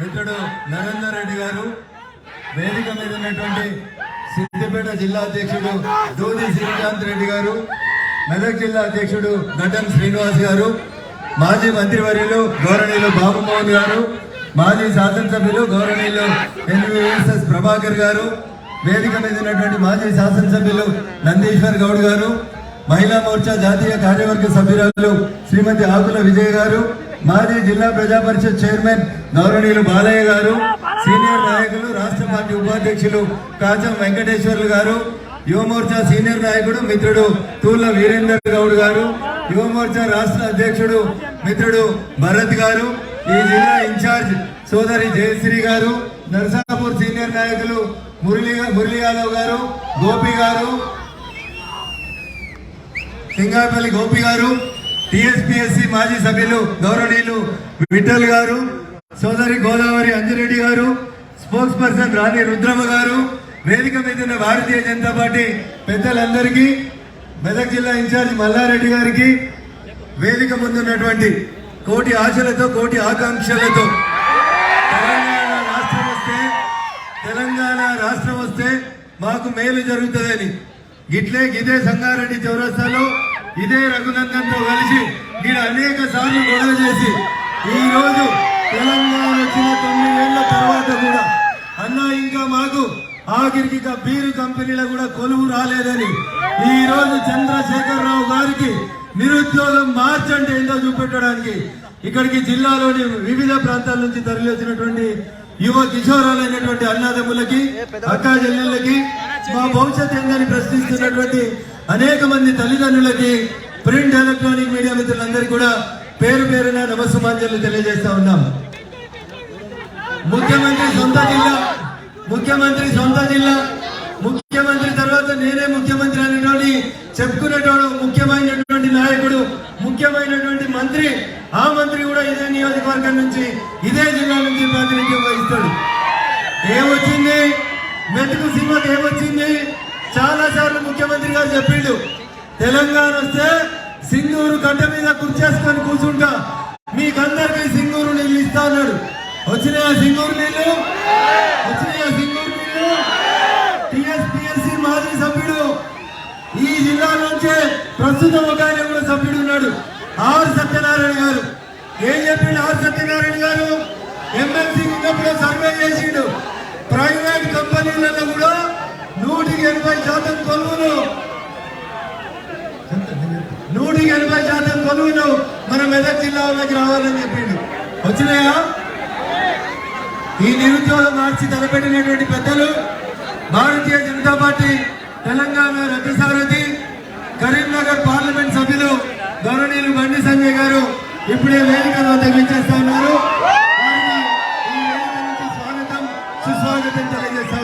మిత్రుడు నరేందర్ రెడ్డి గారు వేదిక మీద ఉన్నటువంటి సిద్దిపేట జిల్లా అధ్యక్షుడు దూది శ్రీకాంత్ రెడ్డి గారు మెదక్ జిల్లా అధ్యక్షుడు గడ్డం శ్రీనివాస్ గారు మాజీ మంత్రివర్యులు గౌరవనీయులు బాబుమోహన్ గారు మాజీ శాసనసభ్యులు గౌరవనీయులు ఎన్విఎస్ఎస్ ప్రభాకర్ గారు వేదిక మీద ఉన్నటువంటి మాజీ శాసనసభ్యులు నందీశ్వర్ గౌడ్ గారు మహిళా మోర్చా జాతీయ కార్యవర్గ సభ్యురాలు శ్రీమతి ఆకుల విజయ్ గారు మాజీ జిల్లా ప్రజా పరిషత్ చైర్మన్ గౌరవనీయులు బాలయ్య గారు సీనియర్ నాయకులు రాష్ట్ర పార్టీ ఉపాధ్యక్షులు కాచం వెంకటేశ్వర్లు గారు యువమోర్చా సీనియర్ నాయకుడు మిత్రుడు తూర్ల వీరేందర్ గౌడ్ గారు యువమోర్చా రాష్ట్ర అధ్యక్షుడు మిత్రుడు భరత్ గారు ఈ జిల్లా ఇన్ఛార్జ్ సోదరి జయశ్రీ గారు నర్సాపూర్ సీనియర్ నాయకులు మురళి మురళి యాదవ్ గారు గోపి గారు సింగాపల్లి గోపి గారు టిఎస్పిఎస్సి మాజీ సభ్యులు గౌరవనీయులు విఠల్ గారు సోదరి గోదావరి అంజిరెడ్డి గారు స్పోక్స్ పర్సన్ రాణి రుద్రమ్మ గారు వేదిక మీద ఉన్న భారతీయ జనతా పార్టీ పెద్దలందరికీ మెదక్ జిల్లా ఇన్ఛార్జ్ మల్లారెడ్డి గారికి వేదిక ముందున్నటువంటి కోటి ఆశలతో కోటి ఆకాంక్షలతో. తెలంగాణ రాష్ట్రం వస్తే తెలంగాణ రాష్ట్రం వస్తే మాకు మేలు జరుగుతుందని. గిట్లే ఇదే సంగారెడ్డి చౌరస్తాలో ఇదే రఘునందన్తో కలిసి నేను అనేక సార్లు గొడవ చేసి ఈ రోజు తెలంగాణ వచ్చిన తొమ్మిదేళ్ళ తర్వాత కూడా అన్న ఇంకా మాకు ఆఖరికి ఇక బీరు కంపెనీల కూడా కొలువు రాలేదని ఈ రోజు చంద్రశేఖర్ రావు గారికి నిరుద్యోగం మార్చ్ అంటే ఏందో చూపెట్టడానికి ఇక్కడికి జిల్లాలోని వివిధ ప్రాంతాల నుంచి తరలి వచ్చినటువంటి యువ కిషోరాలైనటువంటి అన్నదమ్ములకి అక్కా చెల్లెళ్ళకి మా భవిష్యత్ ఏందని ప్రశ్నిస్తున్నటువంటి అనేక మంది తల్లిదండ్రులకి ప్రింట్ ఎలక్ట్రానిక్ మీడియా మిత్రులందరికీ కూడా పేరు పేరున నమస్సుమాంజలు తెలియజేస్తా ఉన్నాం. ముఖ్యమంత్రి సొంత జిల్లా ముఖ్యమంత్రి సొంత జిల్లా ముఖ్యమంత్రి తర్వాత నేనే ముఖ్యమంత్రి అనేటువంటి చెప్పుకునేటోడు ముఖ్యమైనటువంటి నాయకుడు ముఖ్యమైనటువంటి మంత్రి ఆ మంత్రి కూడా ఇదే నియోజకవర్గం నుంచి ఇదే జిల్లా నుంచి ప్రాతినిధ్యం వహిస్తాడు. ఏమొచ్చింది? మెతుకు సినిమాకి ఏమొచ్చింది? చాలా సార్లు ముఖ్యమంత్రి గారు చెప్పిండు. తెలంగాణ వస్తే సింగూరు గడ్డ మీద కుర్చేసుకొని కూర్చుంటా. మీకందరికీ సింగూరు నీళ్ళు ఇస్తా అన్నాడు. వచ్చినాయా సింగూరు నీళ్ళు? వచ్చినాయా సింగూరు నీళ్ళు? టిఎస్పిఎస్సి మాజీ సభ్యుడు. ఈ జిల్లా నుంచే ప్రస్తుతం ఒక ఆయన కూడా సభ్యుడు ఉన్నాడు. ఆర్ సత్యనారాయణ గారు. ఏం చెప్పిండు ఆర్ సత్యనారాయణ గారు? ఎమ్మెల్సీ ఉన్నప్పుడు సర్వే చేసిండు. ప్రైవేట్ కంపెనీలలో కూడా నూటికి ఎనభై శాతం కొలువులు నూటికి ఎనభై శాతం కొలువులు మన మెదక్ జిల్లాలోకి రావాలని చెప్పిండు. వచ్చినాయా? ఈ నిరుద్యోగం మార్చి తలపెట్టినటువంటి పెద్దలు భారతీయ జనతా పార్టీ తెలంగాణ రథసారథి కరీంనగర్ పార్లమెంట్ సభ్యులు గౌరవనీయులు బండి సంజయ్ గారు ఇప్పుడే వేదికలో తగ్గించేస్తా ఉన్నారు. స్వాగతం సుస్వాగతం తెలియజేస్తా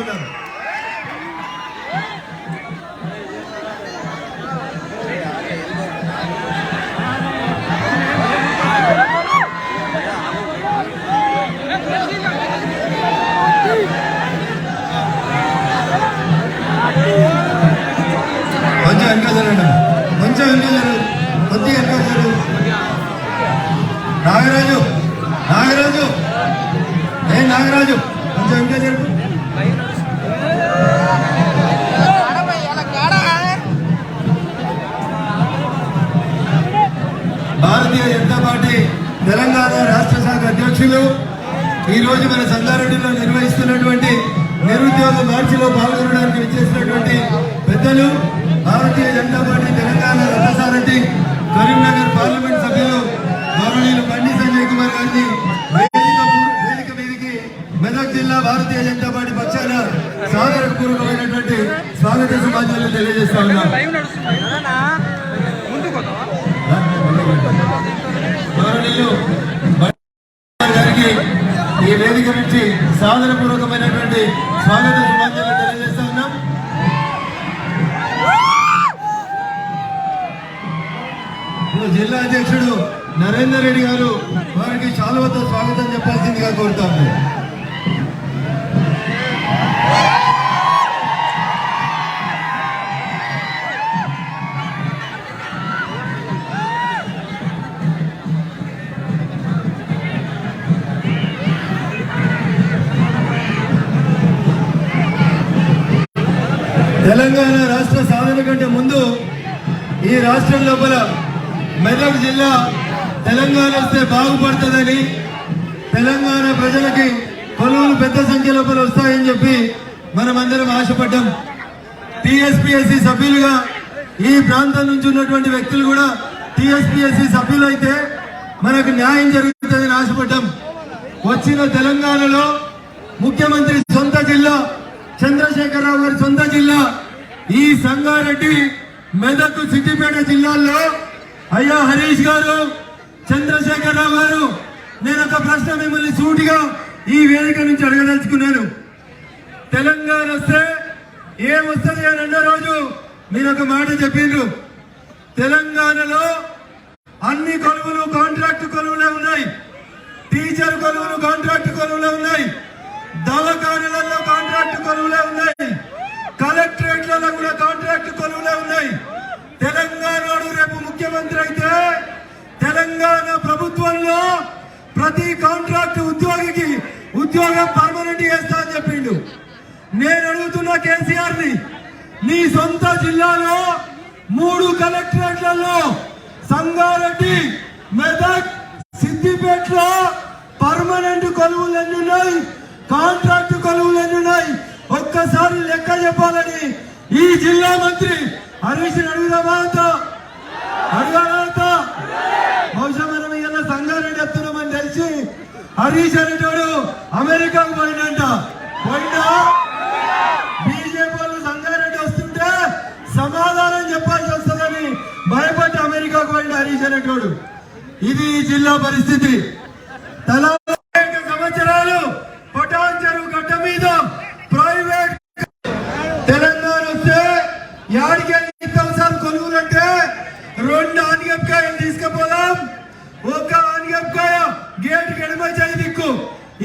తెలంగాణ రాష్ట్ర శాఖ అధ్యక్షులు ఈరోజు మన సంగారెడ్డిలో నిర్వహిస్తున్నటువంటి నిరుద్యోగ మార్చిలో పాల్గొనడానికి విచ్చేసినటువంటి పెద్దలు భారతీయ జనతా పార్టీ తెలంగాణ రథసారథి కరీంనగర్ పార్లమెంట్ సభ్యులు గౌరవనీయులు బండి సంజయ్ కుమార్ గారిని వేదిక మీదకి మెదక్ జిల్లా భారతీయ జనతా పార్టీ పక్షాన సాగరపూర్వకమైనటువంటి స్వాగత సమాచారాలు తెలియజేస్తా ఉన్నాం. జిల్లా అధ్యక్షుడు నరేందర్ రెడ్డి గారు వారికి చాలువతో స్వాగతం చెప్పాల్సిందిగా కోరుతాను తెలంగాణ రాష్ట్ర సాధన కంటే ముందు ఈ రాష్ట్రం లోపల మెదక్ జిల్లా తెలంగాణ వస్తే బాగుపడుతుందని తెలంగాణ ప్రజలకి కొలువులు పెద్ద సంఖ్యలో వస్తాయని చెప్పి మనమందరం ఆశపడ్డాం. టీఎస్పీఎస్సీ సభ్యులుగా ఈ ప్రాంతం నుంచి ఉన్నటువంటి వ్యక్తులు కూడా టీఎస్పీఎస్సీ సభ్యులైతే మనకు న్యాయం జరుగుతుందని ఆశపడ్డాం. వచ్చిన తెలంగాణలో ముఖ్యమంత్రి సొంత జిల్లా చంద్రశేఖరరావు గారి సొంత జిల్లా ఈ సంగారెడ్డి మెదక్ సిద్దిపేట జిల్లాల్లో అయ్యా హరీష్ గారు చంద్రశేఖరరావు గారు నేను ఒక ప్రశ్న మిమ్మల్ని సూటిగా ఈ వేదిక నుంచి అడగదలుచుకున్నాను. తెలంగాణ వస్తే ఏమొస్తుంది అని అన్న రోజు మీరు ఒక మాట చెప్పిండ్రు. తెలంగాణలో అన్ని కొలువులు కాంట్రాక్ట్ కొలువులే ఉన్నాయి. టీచర్ కొలువులు కాంట్రాక్ట్ కొలువులే ఉన్నాయి. దవాఖానలలో కాంట్రాక్ట్ కొలువులే ఉన్నాయి కలెక్టరేట్లలో కూడా కాంట్రాక్ట్ కొలువులే ఉన్నాయి తెలంగాణలో రేపు ముఖ్యమంత్రి అయితే తెలంగాణ ప్రభుత్వంలో ప్రతి కాంట్రాక్ట్ ఉద్యోగికి ఉద్యోగం పర్మనెంట్ చేస్తా అని చెప్పిండు. నేను అడుగుతున్న కేసీఆర్ని నీ సొంత జిల్లాలో మూడు కలెక్టరేట్లలో సంగారెడ్డి మెదక్ సిద్దిపేటలో పర్మనెంట్ కొలువులు ఎన్ని ఉన్నాయి? కాంట్రాక్ట్ కొలువులు ఎన్ని ఉన్నాయి? ఒక్కసారి లెక్క చెప్పాలని ఈ జిల్లా మంత్రి హరీష్ అడుగుదామా అంత బహుశా మనం ఇలా సంగారెడ్డి వస్తున్నామని తెలిసి హరీష్ అనేటోడు అమెరికాకు పోయినంట. పోయినా బీజేపీ వాళ్ళు సంగారెడ్డి వస్తుంటే సమాధానం చెప్పాల్సి వస్తుందని భయపడి అమెరికాకు పోయిన హరీష్ అనేటోడు. ఇది జిల్లా పరిస్థితి. తలా సంవత్సరాలు పటాన్ చెరువు గడ్డ మీద ప్రైవేట్ తెలంగాణ వస్తే యాడికి అవసరం కొనుగోలంటే రెండు ఆనిగపకాయలు తీసుకుపోదాం. ఒక ఆనిగపకాయ గేట్ ఎడమ చేయి దిక్కు.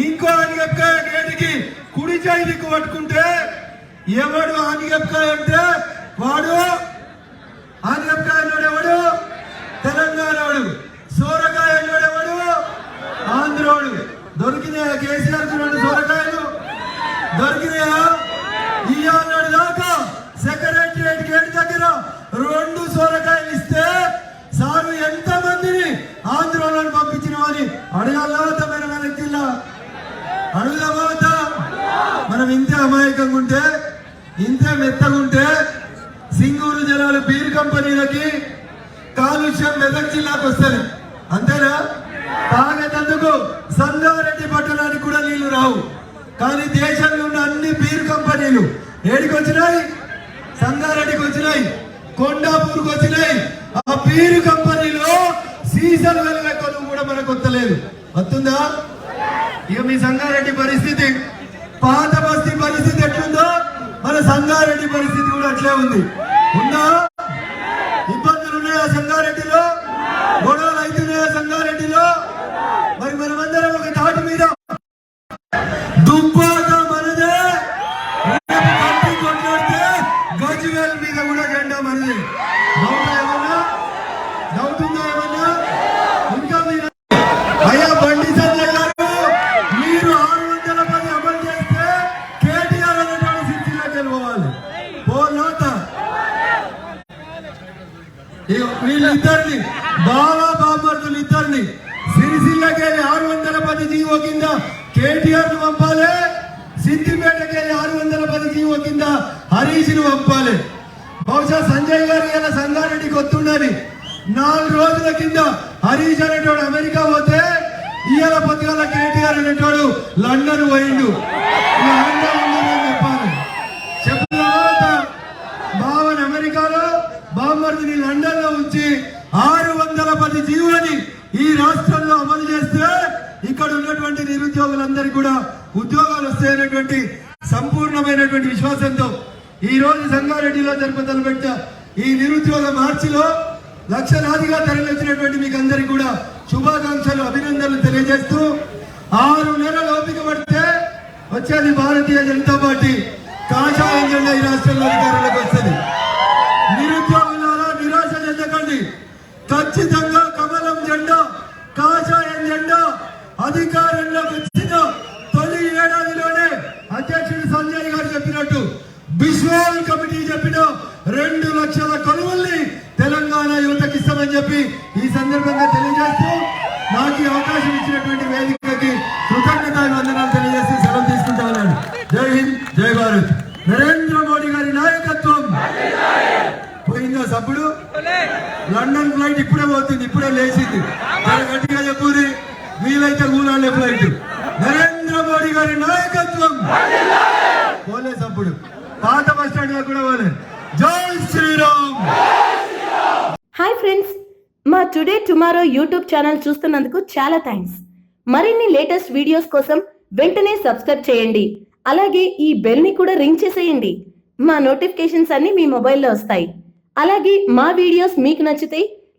ఇంకో ఆనిగపకాయ గేటుకి కుడి చేయి దిక్కు పట్టుకుంటే ఎవడు ఆనిగపకాయ అంటే వాడు ఆనిగపకాయ ఎవడు తెలంగాణవాడు సోరకాయ ఎవడు ఆంధ్రోడు. దొరికినాయా కేసీఆర్కు రెండు సోరకాయలు? దొరికినాయా? ఇయ్యాలనాడు దాకా సెక్రటరియట్ గేట్ దగ్గర రెండు సోరకాయలు ఇస్తే సారు ఎంత మందిని ఆంధ్రోలను పంపించిన అని అడగాలవత మన వ్యక్తిలా అడుగుదామవత మనం ఇంతే అమాయకంగా ఉంటే ఇంతే మెత్తగుంటే సింగూరు జలాలు బీర్ కంపెనీలకి కాలుష్యం మెదక్ జిల్లాకు వస్తుంది అంతేనా? తాగేటందుకు సంగారెడ్డి పట్టణానికి కూడా నీళ్ళు రావు. కానీ దేశంలో ఉన్న అన్ని బీర్ కంపెనీలు ఏడికి వచ్చినాయి సంగారెడ్డికి వచ్చినాయి. కొండాపూర్కి వచ్చినాయి. ఆ బీరు కంపెనీలో సీజన్ వెళ్ళిన కొనుగోలు కూడా మనకు వస్తలేదు. వస్తుందా? ఇక మీ సంగారెడ్డి పరిస్థితి. పాత బస్తీ పరిస్థితి ఎట్లుందో మన సంగారెడ్డి పరిస్థితి కూడా అట్లే ఉంది. ఉన్నా? ఇబ్బందులు ఉన్నాయా సంగారెడ్డిలో? గొడవలు అవుతున్నాయా సంగారెడ్డిలో? మరి మనమందరం ఒక తాటి మీద దుబ్బాక మనదే. రేపు కొట్లాడితే గజ్వేల్ మీద కూడా వీళ్ళిద్దరిని బాబా బామ్మర్దులు ఇద్దరిని సిరిసిల్లకెళ్ళి ఆరు వందల పది జీవో కింద కేటీఆర్ను పంపాలి సిద్దిపేటకెళ్ళి ఆరు వందల పది జీవో కింద హరీష్ను పంపాలి. బహుశా సంజయ్ గారు ఇలా సంగారెడ్డికి వస్తుండని నాలుగు రోజుల కింద హరీష్ అనేటోడు అమెరికా పోతే ఇవాళ పొద్దుగాల కేటీఆర్ అనేటోడు లండన్ పోయిండు. నుంచి ఆరు వందల పది జీవోని ఈ రాష్ట్రంలో అమలు చేస్తే ఇక్కడ ఉన్నటువంటి నిరుద్యోగులందరికీ కూడా ఉద్యోగాలు వస్తాయనేటువంటి సంపూర్ణమైనటువంటి విశ్వాసంతో ఈ రోజు సంగారెడ్డిలో జరుపుదలు తలపెట్ట ఈ నిరుద్యోగ మార్చిలో లక్షలాదిగా తరలించినటువంటి మీకు అందరికీ కూడా శుభాకాంక్షలు అభినందనలు తెలియజేస్తూ ఆరు నెలలు ఓపిక పడితే వచ్చేది భారతీయ జనతా పార్టీ కాషాయం జెండా ఈ రాష్ట్రంలో అధికారంలోకి వస్తుంది. ఖచ్చితంగా కమలం జెండా కాషాయం జెండా అధికారంలోకి వచ్చిన తొలి ఏడాదిలోనే అధ్యక్షుడు సంజయ్ గారు చెప్పినట్టు బిస్వాల్ కమిటీ చెప్పిన రెండు లక్షల కొనుగోల్ని తెలంగాణ యువతకి ఇస్తామని చెప్పి ఈ సందర్భంగా తెలియజేస్తూ నాకు ఈ అవకాశం ఇచ్చినటువంటి వేదికకి కృతజ్ఞత వందనాలు తెలియజేస్తూ సెలవు తీసుకుంటా ఉన్నాను. జై హింద్ జై భారత్ నరేంద్ర మోడీ గారి నాయకత్వం పోయిందా సప్పుడు లండన్ ఫ్లైట్ ఇప్పుడే పోతుంది ఇప్పుడే లేచింది. చాలా గట్టిగా చెప్పుది వీలైతే కూలాలే ఫ్లైట్ నరేంద్ర మోడీ గారి నాయకత్వం. పోలే అప్పుడు. పాత బస్ స్టాండ్లో కూడా పోలే జై శ్రీరామ్. Hi friends. మా టుడే టుమారో యూట్యూబ్ ఛానల్ చూస్తున్నందుకు చాలా థ్యాంక్స్. మరిన్ని లేటెస్ట్ వీడియోస్ కోసం వెంటనే సబ్స్క్రైబ్ చేయండి. అలాగే ఈ బెల్ని కూడా రింగ్ చేసేయండి. మా నోటిఫికేషన్స్ అన్ని మీ మొబైల్లో వస్తాయి. అలాగే మా వీడియోస్ మీకు నచ్చితే